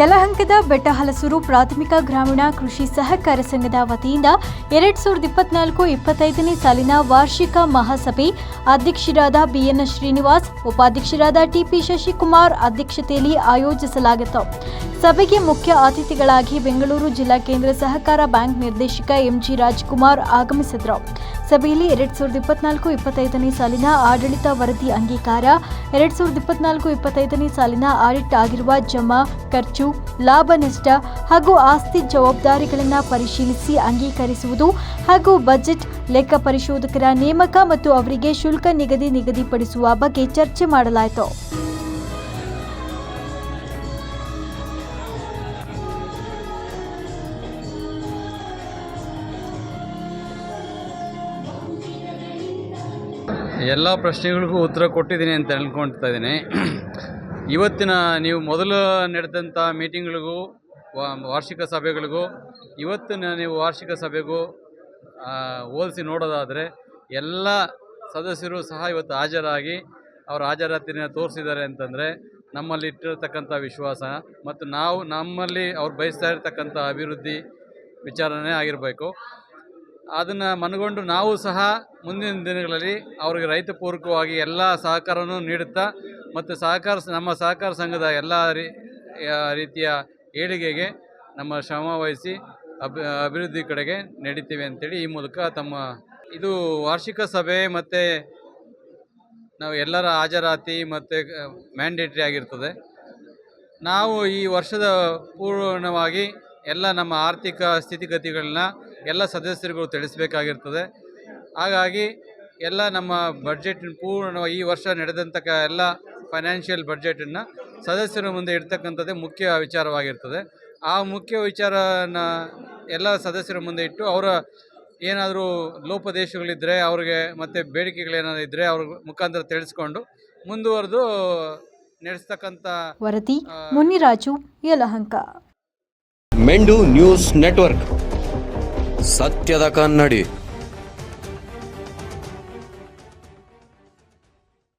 ಯಲಹಂಕದ ಬೆಟ್ಟಹಲಸೂರು ಪ್ರಾಥಮಿಕ ಗ್ರಾಮೀಣ ಕೃಷಿ ಸಹಕಾರ ಸಂಘದ ವತಿಯಿಂದ ಎರಡ್ ಸಾವಿರದ ಇಪ್ಪತ್ನಾಲ್ಕು ಇಪ್ಪತ್ತೈದನೇ ಸಾಲಿನ ವಾರ್ಷಿಕ ಮಹಾಸಭೆ ಅಧ್ಯಕ್ಷರಾದ ಬಿಎನ್ ಶ್ರೀನಿವಾಸ್, ಉಪಾಧ್ಯಕ್ಷರಾದ ಟಿಪಿ ಶಶಿಕುಮಾರ್ ಅಧ್ಯಕ್ಷತೆಯಲ್ಲಿ ಆಯೋಜಿಸಲಾಗಿತ್ತು. ಸಭೆಗೆ ಮುಖ್ಯ ಅತಿಥಿಗಳಾಗಿ ಬೆಂಗಳೂರು ಜಿಲ್ಲಾ ಕೇಂದ್ರ ಸಹಕಾರ ಬ್ಯಾಂಕ್ ನಿರ್ದೇಶಕ ಎಂಜಿ ರಾಜ್ಕುಮಾರ್ ಆಗಮಿಸಿದರು. ಸಭೆಯಲ್ಲಿ ಎರಡ್ ಸಾವಿರದ ಇಪ್ಪತ್ನಾಲ್ಕು ಇಪ್ಪತ್ತೈದನೇ ಸಾಲಿನ ಆಡಳಿತ ವರದಿ ಅಂಗೀಕಾರ, ಎರಡ್ ಸಾವಿರದ ಇಪ್ಪತ್ನಾಲ್ಕು ಇಪ್ಪತ್ತೈದನೇ ಸಾಲಿನ ಆಡಿಟ್ ಆಗಿರುವ ಜಮಾ, ಖರ್ಚು, ಲಾಭ ನಷ್ಟ ಹಾಗೂ ಆಸ್ತಿ ಜವಾಬ್ದಾರಿಗಳನ್ನು ಪರಿಶೀಲಿಸಿ ಅಂಗೀಕರಿಸುವುದು ಹಾಗೂ ಬಜೆಟ್ ಲೆಕ್ಕ ಪರಿಶೋಧಕರ ನೇಮಕ ಮತ್ತು ಅವರಿಗೆ ಶುಲ್ಕ ನಿಗದಿ ನಿಗದಿಪಡಿಸುವ ಬಗ್ಗೆ ಚರ್ಚೆ ಮಾಡಲಾಯಿತು. ಎಲ್ಲ ಪ್ರಶ್ನೆಗಳಿಗೂ ಉತ್ತರ ಕೊಟ್ಟಿದ್ದೀನಿ ಅಂತ ಅಂದ್ಕೊಳ್ತಾ ಇದ್ದೀನಿ. ಇವತ್ತಿನ ನೀವು ಮೊದಲು ನಡೆದಂಥ ಮೀಟಿಂಗ್ಗಳಿಗೂ ವಾರ್ಷಿಕ ಸಭೆಗಳಿಗೂ, ಇವತ್ತಿನ ನೀವು ವಾರ್ಷಿಕ ಸಭೆಗೂ ಹೋಲಿಸಿ ನೋಡೋದಾದರೆ ಎಲ್ಲ ಸದಸ್ಯರು ಸಹ ಇವತ್ತು ಹಾಜರಾಗಿ ಅವರು ಹಾಜರಾತಿನ ತೋರಿಸಿದ್ದಾರೆ ಅಂತಂದರೆ ನಮ್ಮಲ್ಲಿ ಇಟ್ಟಿರತಕ್ಕಂಥ ವಿಶ್ವಾಸ ಮತ್ತು ನಾವು ನಮ್ಮಲ್ಲಿ ಅವ್ರು ಬಯಸ್ತಾ ಇರತಕ್ಕಂಥ ಅಭಿವೃದ್ಧಿ ವಿಚಾರನೇ ಆಗಿರಬೇಕು. ಅದನ್ನು ಮನಗೊಂಡು ನಾವು ಸಹ ಮುಂದಿನ ದಿನಗಳಲ್ಲಿ ಅವರಿಗೆ ರೈತ ಪೂರಕವಾಗಿ ಎಲ್ಲ ಸಹಕಾರವನ್ನು ನೀಡುತ್ತಾ ಮತ್ತು ಸಹಕಾರ ನಮ್ಮ ಸಹಕಾರ ಸಂಘದ ಎಲ್ಲ ರೀತಿಯ ಏಳಿಗೆಗೆ ನಮ್ಮ ಶ್ರಮ ವಹಿಸಿ ಅಭಿ, ಅಭಿವೃದ್ಧಿ ಕಡೆಗೆ ನಡೀತೀವಿ ಅಂತೇಳಿ ಈ ಮೂಲಕ ತಮ್ಮ ಇದು ವಾರ್ಷಿಕ ಸಭೆ ಮತ್ತು ನಾವು ಎಲ್ಲರ ಹಾಜರಾತಿ ಮತ್ತು ಮ್ಯಾಂಡೇಟ್ರಿ ಆಗಿರ್ತದೆ. ನಾವು ಈ ವರ್ಷದ ಪೂರ್ಣವಾಗಿ ಎಲ್ಲ ನಮ್ಮ ಆರ್ಥಿಕ ಸ್ಥಿತಿಗತಿಗಳನ್ನ ಎಲ್ಲ ಸದಸ್ಯರುಗಳು ತಿಳಿಸಬೇಕಾಗಿರ್ತದೆ. ಹಾಗಾಗಿ ಎಲ್ಲ ನಮ್ಮ ಬಡ್ಜೆಟ್ ಪೂರ್ಣ ಈ ವರ್ಷ ನಡೆದಂಥ ಎಲ್ಲ ಫೈನಾನ್ಷಿಯಲ್ ಬಡ್ಜೆಟನ್ನು ಸದಸ್ಯರ ಮುಂದೆ ಇಡ್ತಕ್ಕಂಥದ್ದೇ ಮುಖ್ಯ ವಿಚಾರವಾಗಿರ್ತದೆ. ಆ ಮುಖ್ಯ ವಿಚಾರನ ಎಲ್ಲ ಸದಸ್ಯರ ಮುಂದೆ ಇಟ್ಟು ಅವರ ಏನಾದರೂ ಲೋಪದೇಶಗಳಿದ್ದರೆ ಅವ್ರಿಗೆ ಮತ್ತು ಬೇಡಿಕೆಗಳೇನಾದ್ರು ಇದ್ದರೆ ಅವ್ರ ಮುಖಾಂತರ ತಿಳಿಸ್ಕೊಂಡು ಮುಂದುವರೆದು ನಡೆಸ್ತಕ್ಕಂಥ ವರದಿ ಮುನಿರಾಜು ಯಲಹಂಕ. ಮೆಂಡು ನ್ಯೂಸ್ ನೆಟ್ವರ್ಕ್. ಸತ್ಯದ ಕನ್ನಡಿ.